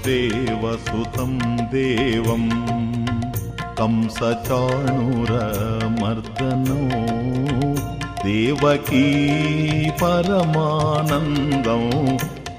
వసుదేవసుతం దేవం కంసచాణురమర్దనో దేవకీ పరమానందం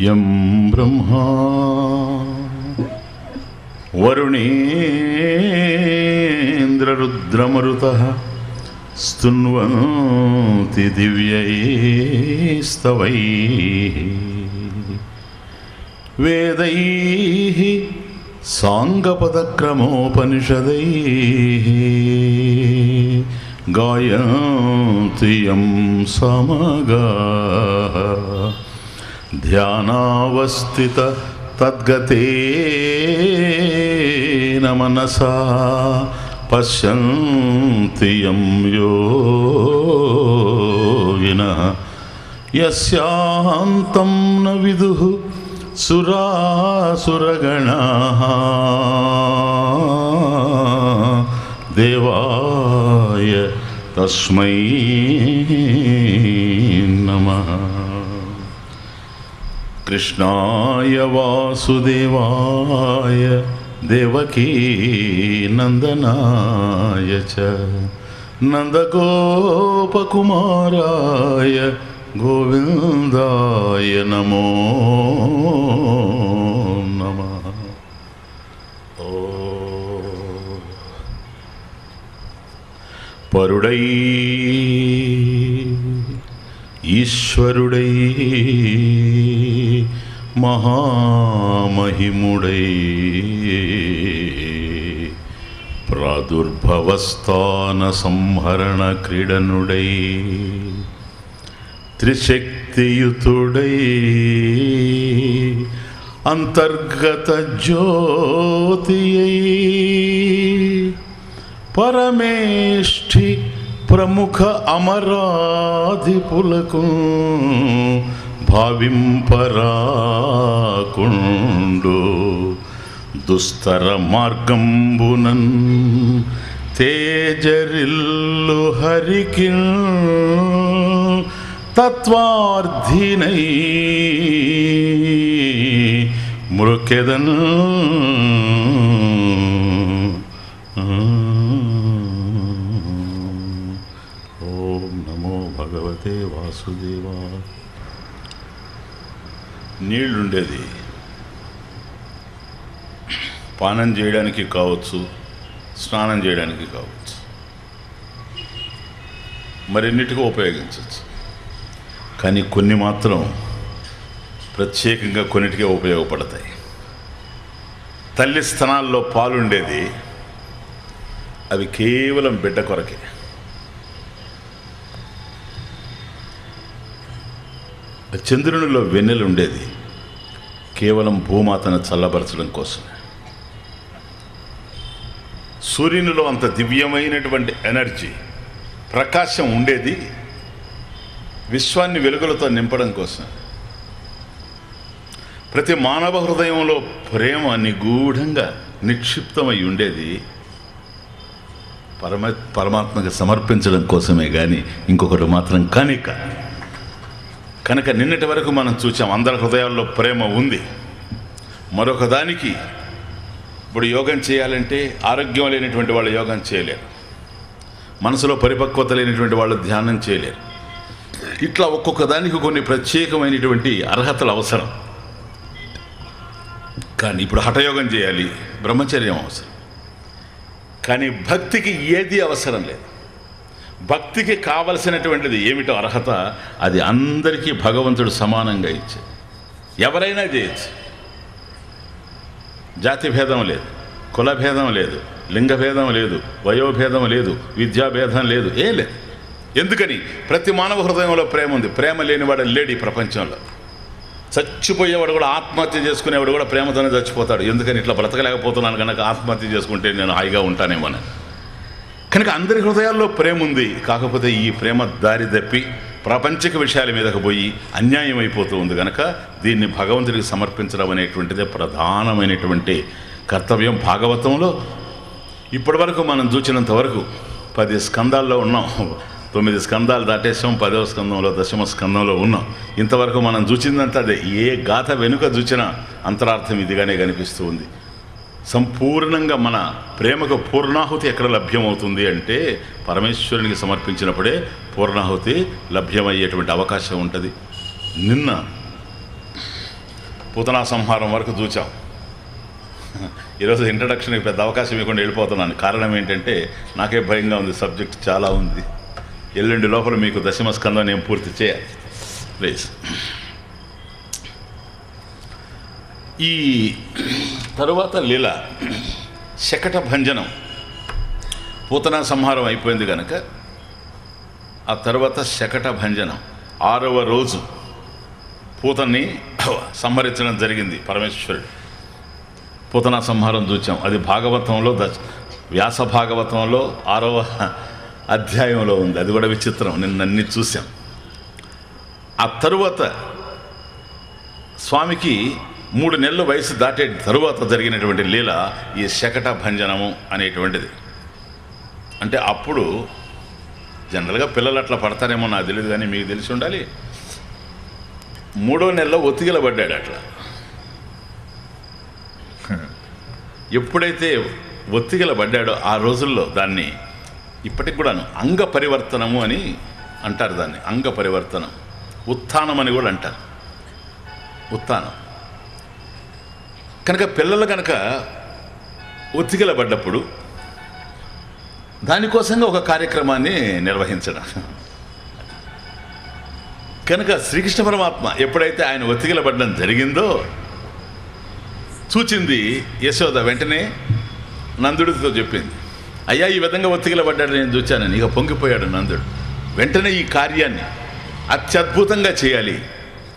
యం బ్రహ్మా. వరుణేంద్రరుద్రమరుత స్తున్వంతి దివ్యైస్తవై. వేదై సాంగపదక్రమోపనిషదై. గాయంతి యం సమగా. ध्यानावस्थित तद्गतेन मनसा पश्यन्ति यं योगिनः यस्यान्तं न विदुः सुरासुरगणाः देवाय तस्मै नमः कृष्णा वासुदेवाय देवकी नंदनाय च नन्दगोपकुमाराय गोविन्दाय नमो नमः। परुडै ईश्वरुडै మహామహిముడై. ప్రాదుర్భవస్థాన సంహరణ క్రీడనుడై. త్రిశక్తియుతుడై. అంతర్గత జ్యోతియై. పరమేష్ఠి ప్రముఖ అమరాధిపులకు భావింపరాకుండు దుస్తర మార్గంబునన్ తేజరిల్లు హరికి తత్వార్థినై మృకెదన్ ఓం నమో భగవతే వాసుదేవా నీళ్ళుండేది పానం చేయడానికి కావచ్చు స్నానం చేయడానికి కావచ్చు. మరిన్నిటికీ ఉపయోగించవచ్చు. కానీ కొన్ని మాత్రం ప్రత్యేకంగా కొన్నిటికే ఉపయోగపడతాయి. తల్లి స్థనాల్లో పాలుండేది అవి కేవలం బిడ్డ కొరకే. చంద్రునిలో వెన్నెలు ఉండేది. కేవలం భూమాతను చల్లబరచడం కోసమే సూర్యునిలో అంత దివ్యమైనటువంటి ఎనర్జీ ప్రకాశం ఉండేది. విశ్వాన్ని వెలుగులతో నింపడం కోసం. ప్రతి మానవ హృదయంలో ప్రేమ నిగూఢంగా నిక్షిప్తమై ఉండేది. పరమ పరమాత్మకు సమర్పించడం కోసమే కానీ ఇంకొకటి మాత్రం కానీ కాదు కనుక నిన్నటి వరకు మనం చూసాం అందరి హృదయాల్లో ప్రేమ ఉంది. మరొక దానికి ఇప్పుడు యోగం చేయాలంటే ఆరోగ్యం లేనటువంటి వాళ్ళు యోగం చేయలేరు. మనసులో పరిపక్వత లేనటువంటి వాళ్ళు ధ్యానం చేయలేరు. ఇట్లా ఒక్కొక్క దానికి కొన్ని ప్రత్యేకమైనటువంటి అర్హతలు అవసరం. కానీ ఇప్పుడు హఠయోగం చేయాలి బ్రహ్మచర్యం అవసరం. కానీ భక్తికి ఏది అవసరం లేదు. భక్తికి కావలసినటువంటిది ఏమిటో అర్హత అది అందరికీ భగవంతుడు సమానంగా ఇచ్చే. ఎవరైనా చేయొచ్చు. జాతి భేదం లేదు కుల భేదం లేదు లింగ భేదం లేదు వయోభేదం లేదు విద్యాభేదం లేదు ఏం లేదు. ఎందుకని? ప్రతి మానవ హృదయంలో ప్రేమ ఉంది. ప్రేమ లేనివాడు లేడు ఈ ప్రపంచంలో. చచ్చిపోయేవాడు కూడా ఆత్మహత్య చేసుకునేవాడు కూడా ప్రేమతోనే చచ్చిపోతాడు. ఎందుకని? ఇట్లా బ్రతకలేకపోతున్నాను కనుక ఆత్మహత్య చేసుకుంటే నేను హాయిగా ఉంటానేమోనని కనుక అందరి హృదయాల్లో ప్రేమ ఉంది కాకపోతే ఈ ప్రేమ దారి తప్పి ప్రాపంచిక విషయాల మీదకు పోయి అన్యాయం అయిపోతూ ఉంది కనుక దీన్ని భగవంతుడికి సమర్పించడం అనేటువంటిదే ప్రధానమైనటువంటి కర్తవ్యం భాగవతంలో. ఇప్పటి వరకు మనం చూసినంత వరకు పది స్కందాల్లో ఉన్నాం. తొమ్మిది స్కందాలు దాటేసాం పదవ స్కందంలో దశమ స్కందంలో ఉన్నాం. ఇంతవరకు మనం చూసిందంతా అదే. ఏ గాథ వెనుక చూచినా అంతరార్థం ఇదిగానే కనిపిస్తూ ఉంది. సంపూర్ణంగా మన ప్రేమకు పూర్ణాహుతి ఎక్కడ లభ్యమవుతుంది అంటే పరమేశ్వరునికి సమర్పించినప్పుడే పూర్ణాహుతి లభ్యమయ్యేటువంటి అవకాశం ఉంటుంది. నిన్న పూతనా సంహారం వరకు చూచాం. ఈరోజు ఇంట్రడక్షన్కి పెద్ద అవకాశం ఇవ్వకుండా వెళ్ళిపోతున్నాను. కారణం ఏంటంటే నాకే భయంగా ఉంది సబ్జెక్ట్ చాలా ఉంది. ఎల్లుండి లోపల మీకు దశమ స్కందం నేను పూర్తి చేయాలి. ప్లీజ్ ఈ తరువాత లీల శకట భంజనం. పూతనా సంహారం అయిపోయింది కనుక ఆ తర్వాత శకట భంజనం ఆరవ రోజు పూతని సంహరించడం జరిగింది పరమేశ్వరుడు. పూతనా సంహారం చూచాం. అది భాగవతంలో ద వ్యాస భాగవతంలో ఆరవ అధ్యాయంలో ఉంది. అది కూడా విచిత్రం. నిన్న అన్ని చూసాం ఆ తరువాత స్వామికి మూడు నెలల వయసు దాటే తరువాత జరిగినటువంటి లీల ఈ శకట భంజనము అనేటువంటిది. అంటే అప్పుడు జనరల్గా పిల్లలు అట్లా పడతారేమో నాకు తెలియదు కానీ మీకు తెలిసి ఉండాలి. మూడో నెలలో ఒత్తిగలబడ్డాడు అట్లా. ఎప్పుడైతే ఒత్తిగలబడ్డాడో ఆ రోజుల్లో దాన్ని ఇప్పటికి కూడాను అంగ పరివర్తనము అని అంటారు దాన్ని. అంగ పరివర్తనం. ఉత్థానం అని కూడా అంటారు. ఉత్థానం. కనుక పిల్లలు కనుక ఒత్తిగల పడ్డప్పుడు దానికోసంగా ఒక కార్యక్రమాన్ని నిర్వహించడం. కనుక శ్రీకృష్ణ పరమాత్మ ఎప్పుడైతే ఆయన ఒత్తిగల పడడం జరిగిందో చూచింది యశోద వెంటనే నందుడితో చెప్పింది అయ్యా ఈ విధంగా ఒత్తిగల పడ్డాడు నేను చూచానని ఇక పొంగిపోయాడు నందుడు. వెంటనే ఈ కార్యాన్ని అత్యద్భుతంగా చేయాలి.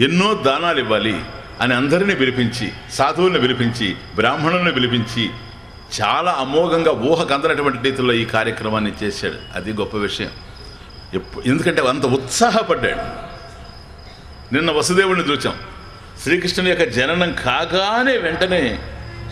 ఎన్నో దానాలు ఇవ్వాలి. అని అందరినీ పిలిపించి సాధువులను పిలిపించి బ్రాహ్మణులను పిలిపించి చాలా అమోఘంగా ఊహకు అందనటువంటి రీతిలో ఈ కార్యక్రమాన్ని చేశాడు. అది గొప్ప విషయం. ఎందుకంటే అంత ఉత్సాహపడ్డాడు. నిన్న వసుదేవుడిని చూచాం. శ్రీకృష్ణుని యొక్క జననం కాగానే వెంటనే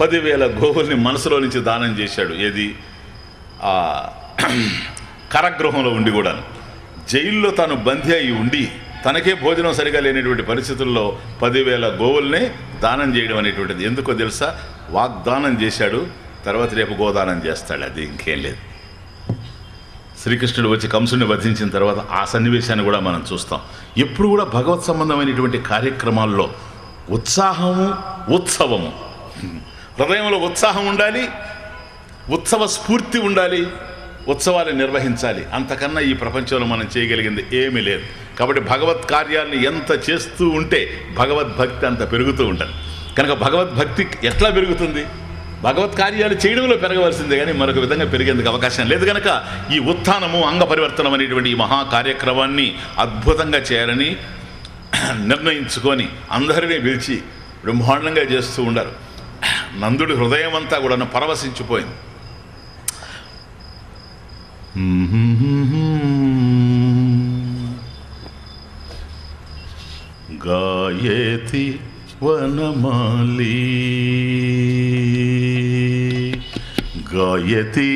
పదివేల గోవుల్ని మనసులో నుంచి దానం చేశాడు. ఏది? ఆ కరగృహంలో ఉండి కూడా జైల్లో తాను బందీ అయి ఉండి తనకే భోజనం సరిగా లేనటువంటి పరిస్థితుల్లో పదివేల గోవుల్ని దానం చేయడం అనేటువంటిది ఎందుకో తెలుసా? వాగ్దానం చేశాడు తర్వాత రేపు గోదానం చేస్తాడు. అది ఇంకేం లేదు. శ్రీకృష్ణుడు వచ్చి కంసుని వధించిన తర్వాత ఆ సన్నివేశాన్ని కూడా మనం చూస్తాం. ఎప్పుడు కూడా భగవత్ సంబంధమైనటువంటి కార్యక్రమాల్లో ఉత్సాహము ఉత్సవము. హృదయంలో ఉత్సాహం ఉండాలి ఉత్సవ స్ఫూర్తి ఉండాలి ఉత్సవాలు నిర్వహించాలి. అంతకన్నా ఈ ప్రపంచంలో మనం చేయగలిగింది ఏమీ లేదు. కాబట్టి భగవత్ కార్యాన్ని ఎంత చేస్తూ ఉంటే భగవద్భక్తి అంత పెరుగుతూ ఉంటుంది. కనుక భగవద్భక్తి ఎట్లా పెరుగుతుంది? భగవత్ కార్యాలు చేయడంలో పెరగవలసిందే కానీ మరొక విధంగా పెరిగేందుకు అవకాశం లేదు కనుక ఈ ఉత్థానము అంగ పరివర్తనం అనేటువంటి ఈ మహా కార్యక్రమాన్ని అద్భుతంగా చేయాలని నిర్ణయించుకొని అందరినీ పిలిచి బ్రహ్మాండంగా చేస్తూ ఉండరు. నందుడి హృదయం అంతా కూడా పరవశించిపోయింది. గాయతి వనమాలి గాయతి